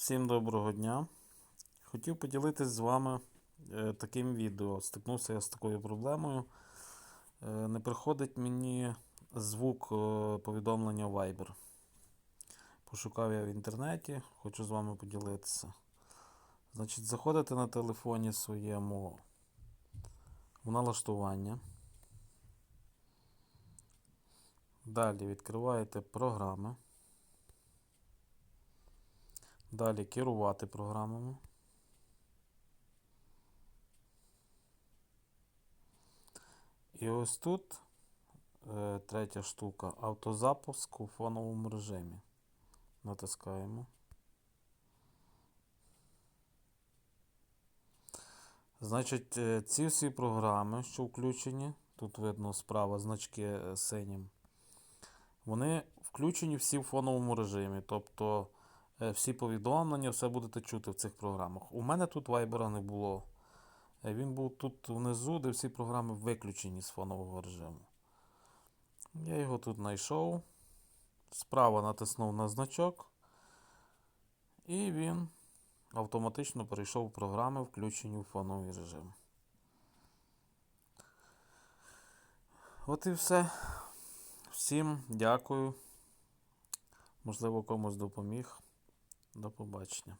Всім доброго дня. Хотів поділитись з вами е, таким відео. Стикнувся я з такою проблемою. Е, не приходить мені звук е, повідомлення Viber. Пошукав я в інтернеті, хочу з вами поділитися. Значить, заходите на телефоні своєму в налаштування. Далі відкриваєте програми. Далі керувати програмами. І ось тут е, третя штука автозапуск у фоновому режимі. Натискаємо. Значить, е, ці всі програми, що включені, тут видно справа значки е, синім, вони включені всі в фоновому режимі. Тобто всі повідомлення, все будете чути в цих програмах. У мене тут вайбера не було. Е, Він був тут внизу, де всі програми виключені з фонового режиму. Я його тут знайшов. Справа натиснув на значок. І він автоматично перейшов в програми, включені в фоновий режим. От і все. Всім дякую. Можливо, комусь допоміг. До побачення.